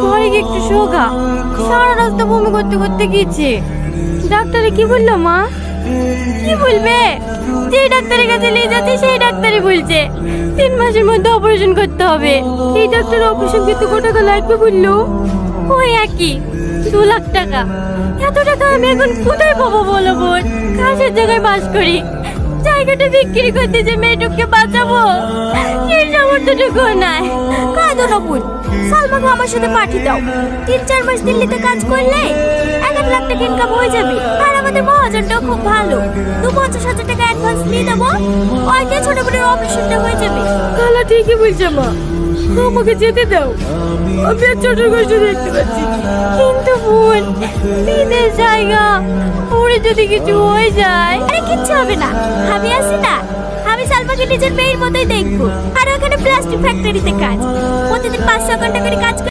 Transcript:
ঘরে গিয়ে একটু শোগা। সারা রাস্তা বমি করতে করতে গিয়েছে। ডাক্তারে কি বলল, মা? কি বলবে? যে ডাক্তারের কাছে নিয়ে যাচ্ছে, সেই ডাক্তারই বলছে। তিন মাসের মধ্যে অপারেশন করতে হবে। এই ডাক্তার অপারেশন করতে কত টাকা লাগবে বলল? ওই একই, দু লাখ টাকা। এত টাকা আমি এখন কোথায় পাবো বলো বোন কাজের জায়গায় বাস করি। জায়গাটা বিক্রি করতে যে মেয়েটুককে বাঁচাবো এই সামর্থ্যটুকু নাই। বোন সালমাকে আমার সাথে পাঠিয়ে দাও। তিন চার মাস দিল্লিতে কাজ করলে এক এক লাখ টাকা ইনকাম হয়ে যাবে। আর আমাদের মহাজনটাও খুব ভালো। দু পঞ্চাশ হাজার টাকা অ্যাডভান্স দিয়ে দেবো ওইকে ছোট করে অপারেশনটা হয়ে যাবে। খালা ঠিকই বলছে মা। আমাকে যেতে দাও। আমি আর ছোট কষ্ট দেখতে পাচ্ছি কিন্তু বোন বিদেশ জায়গা। পরে যদি কিছু হয়ে যায় আরে কিচ্ছু হবে না। আমি আছি না আমি সালমাকে নিজের মেয়ের মতোই দেখব। আর ওখানে প্লাস্টিক ফ্যাক্টরিতে কাজ। পাঁচশো ঘণ্টা করে কাজ